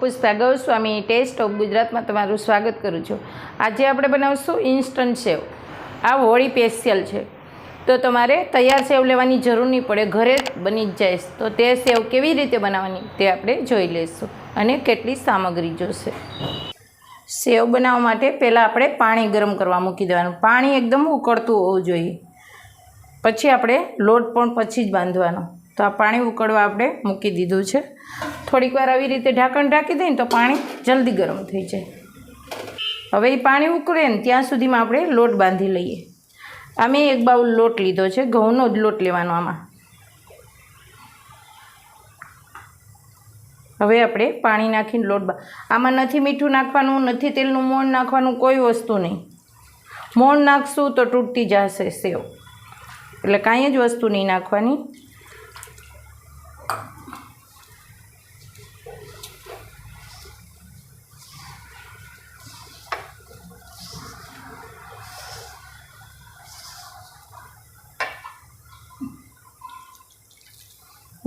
Pushpa Goswami test of ગુજરાતમાં તમારું સ્વાગત કરું છું. આજે આપણે બનાવશું ઇન્સ્ટન્ટ સેવ. આ હોળી સ્પેશિયલ છે. તો તમારે તૈયાર સેવ લેવાની જરૂર નહીં પડે, ઘરે બની જ જાય. તો તે સેવ કેવી રીતે બનાવવાની તે આપણે જોઈ લઈશું અને કેટલી સામગ્રી જોશે. સેવ બનાવવા માટે પહેલાં આપણે પાણી ગરમ કરવા મૂકી દેવાનું. પાણી એકદમ ઉકળતું હોવું જોઈએ. પછી આપણે લોટ પણ પછી જ બાંધવાનો. તો આ પાણી ઉકળવા આપણે મૂકી દીધું છે. થોડીક વાર આવી રીતે ઢાંકણ ઢાંકી દઈએ તો પાણી જલ્દી ગરમ થઈ જાય. હવે એ પાણી ઉકળે ને ત્યાં સુધીમાં આપણે લોટ બાંધી લઈએ. આ મેં એક બાઉલ લોટ લીધો છે, ઘઉંનો જ લોટ લેવાનો આમાં. હવે આપણે પાણી નાખીને લોટ આમાં નથી મીઠું નાખવાનું, નથી તેલનું મોણ નાખવાનું, કોઈ વસ્તુ નહીં. મોણ નાખશું તો તૂટતી જશે સેવ. એટલે કાંઈ જ વસ્તુ નહીં નાખવાની.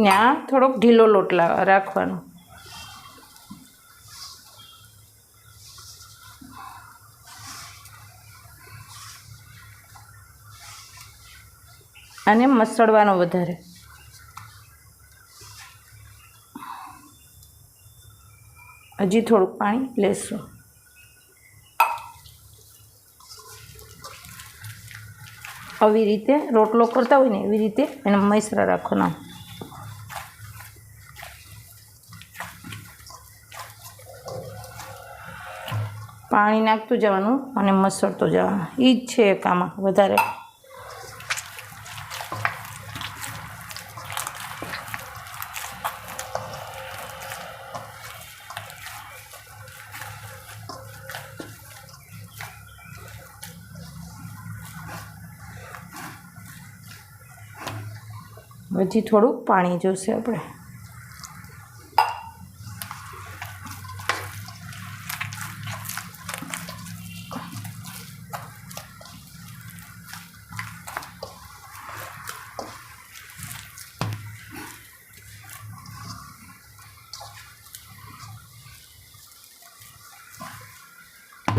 આ થોડોક ઢીલો લોટ રાખવાનો. અને મસળવાનો વધારે. હજી થોડુંક પાણી લેશું. આવી રીતે રોટલો કરતા હોય ને એવી રીતે એને મૈસરા રાખવાના. પાણી નાખતું જવાનું અને મસળતું જવાનું. એ જ છે એક આમાં વધારે. હજી થોડુંક પાણી જોશે આપણે.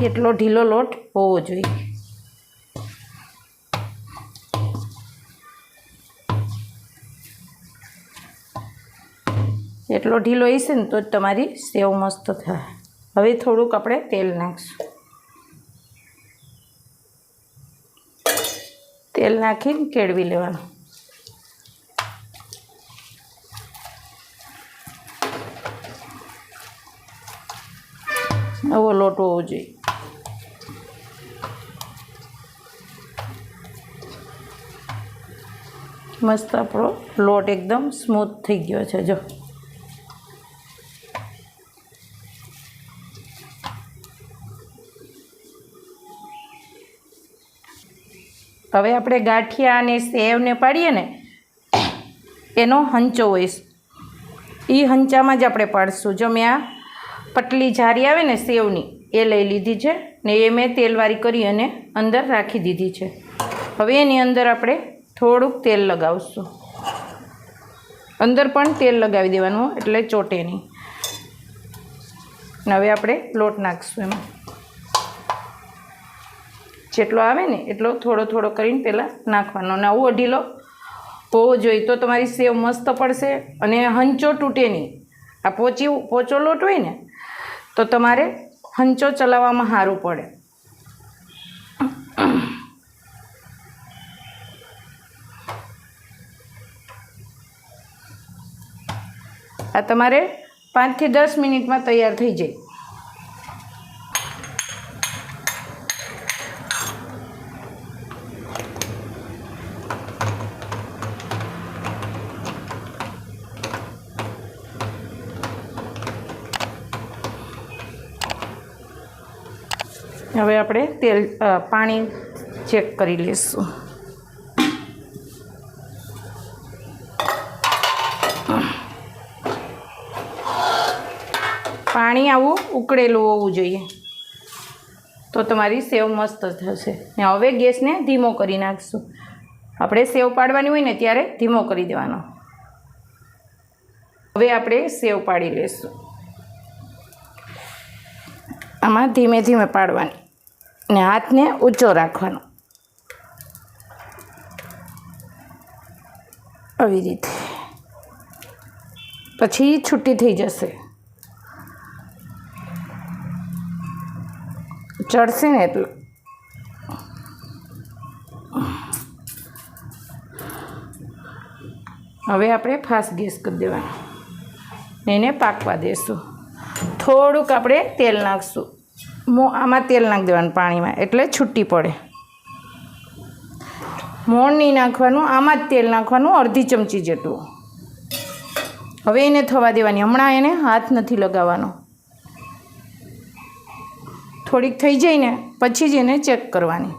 એટલો ઢીલો લોટ હોવો જોઈએ. એટલો ઢીલો હશે ને તો જ તમારી સેવ મસ્ત થાય. હવે થોડુંક આપણે તેલ નાખીશું. તેલ નાખીને કેળવી લેવાનું. આવો લોટ હોવો જોઈએ. મસ્ત આપણો લોટ એકદમ સ્મૂથ થઈ ગયો છે, જો. હવે આપણે ગાંઠિયા અને સેવને પાડીએ ને, એનો હંચો હોઈશ એ હંચામાં જ આપણે પાડીશું. જો મેં આ પટલી જારી આવે ને સેવની, એ લઈ લીધી છે ને એ મેં તેલવાળી કરી અને અંદર રાખી દીધી છે. હવે એની અંદર આપણે થોડુંક તેલ લગાવશું. અંદર પણ તેલ લગાવી દેવાનું, એટલે ચોટે નહીં. હવે આપણે લોટ નાખીશું એમાં. જેટલો આવે ને એટલો થોડો થોડો કરીને પહેલાં નાખવાનો. અને આવું અઢીલો હોવો જોઈએ તો તમારી સેવ મસ્ત પડશે અને હંચો તૂટે નહીં. આ પોચી પોચો લોટ હોય ને, તો તમારે હંચો ચલાવવામાં સારું પડે. આ તમારે પાંચથી દસ મિનિટમાં તૈયાર થઈ જાય. હવે આપણે તેલ પાણી ચેક કરી લઈશું. પાણી આવું ઉકળેલું હોવું જોઈએ. તો તમારી સેવ મસ્ત થશે. ને હવે ગેસને ધીમો કરી નાખશું. આપણે સેવ પાડવાની હોય ને ત્યારે ધીમો કરી દેવાનો. હવે આપણે સેવ પાડી લઈશું આમાં ધીમે ધીમે પાડવાની. ને હાથને ઊંચો રાખવાનો. આવી રીતે. પછી છૂટી થઈ જશે. ચડશે ને એટલે? હવે આપણે ફાસ્ટ ગેસ કરી દેવાનો. એને પાકવા દેશું. થોડુંક આપણે તેલ નાખશું. મો આમાં તેલ નાખી દેવાનું પાણીમાં, એટલે છૂટી પડે. મોણ નહીં નાખવાનું, આમાં જ તેલ નાખવાનું અડધી ચમચી જેટલું. હવે એને થવા દેવાની. હમણાં એને હાથ નથી લગાવવાનો. થોડીક થઈ જાય ને પછી જ એને ચેક કરવાની.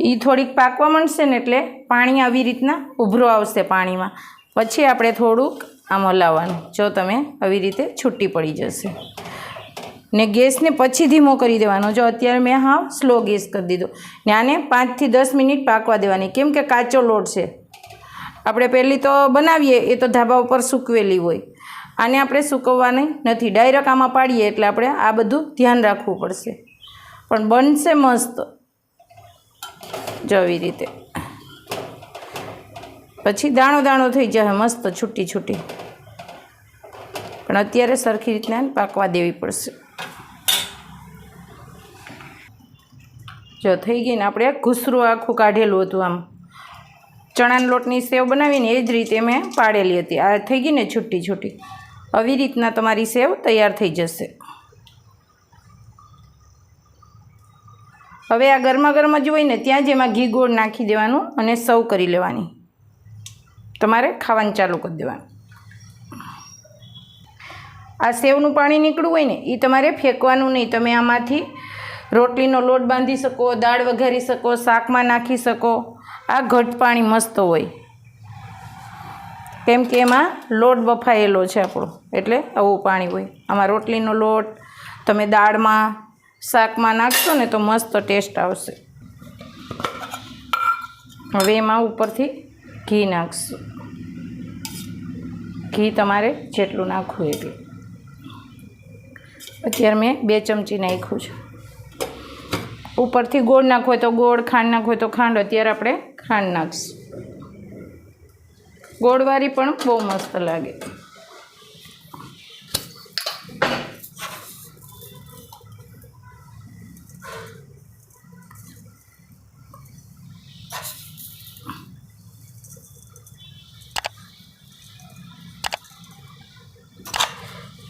એ થોડીક પાકવા માંડશે ને એટલે પાણી આવી રીતના ઉભરો આવશે પાણીમાં. પછી આપણે થોડુંક આમ હલાવવાનું. જો તમે આવી રીતે છૂટી પડી જશે. ને ગેસને પછી ધીમો કરી દેવાનો. જો અત્યારે મેં હા સ્લો ગેસ કરી દીધો. ને આને પાંચથી દસ મિનિટ પાકવા દેવાની. કેમ કે કાચો લોટ છે. આપણે પહેલી તો બનાવીએ, એ તો ધાબા ઉપર સૂકવેલી હોય. આને આપણે સૂકવવાની નથી. ડાયરેક્ટ આમાં પાડીએ એટલે આપણે આ બધું ધ્યાન રાખવું પડશે. પણ બનશે મસ્ત. જો રીતે. પછી દાણો દાણો થઈ જશે મસ્ત છૂટી છૂટી. પણ અત્યારે સરખી રીતના પાકવા દેવી પડશે. જો થઈ ગઈ ને આપણે ઘૂસરું આખું કાઢેલું હતું આમ. ચણાના લોટની સેવ બનાવીને એ જ રીતે મેં પાડેલી હતી. આ થઈ ગઈ ને છૂટી છૂટી. આવી રીતના તમારી સેવ તૈયાર થઈ જશે. હવે આ ગરમા ગરમ જ હોય ને ત્યાં જ એમાં ઘી ગોળ નાખી દેવાનું અને સર્વ કરી લેવાની. તમારે ખાવાનું ચાલુ કરી દેવાનું. આ સેવનું પાણી નીકળવું હોય ને એ તમારે ફેંકવાનું નહીં. તમે આમાંથી રોટલીનો લોટ બાંધી શકો, દાળ વઘારી શકો, શાકમાં નાખી શકો. આ ઘટ પાણી મસ્ત હોય. કેમ કે એમાં લોટ બફાયેલો છે આપણો. એટલે આવું પાણી હોય. આમાં રોટલીનો લોટ, તમે દાળમાં, શાકમાં નાખશો ને તો મસ્ત ટેસ્ટ આવશે. હવે એમાં ઉપરથી ઘી નાખશું. ઘી તમારે જેટલું નાખવું એટલું. અત્યારે મેં બે ચમચી નાખ્યું છે. ઉપરથી ગોળ નાખવો હોય તો ગોળ, ખાંડ નાખવો હોય તો ખાંડ. અત્યારે આપણે ખાંડ નાખીશું. ગોળવાળી પણ બહુ મસ્ત લાગે.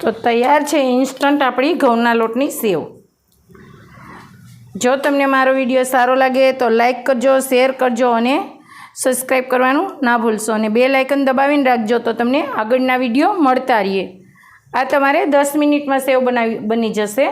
તો તૈયાર છે ઇન્સ્ટન્ટ આપણી ઘઉંના લોટની સેવ. જો તમને મારો વીડિયો સારો લાગે તો લાઈક કરજો, શેર કરજો અને સબસ્ક્રાઈબ કરવાનું ના ભૂલશો અને બે લાઇકન દબાવીને રાખજો તો તમને આગળના વીડિયો મળતા રહીએ. આ તમારે દસ મિનિટમાં સેવ બનાવી બની જશે.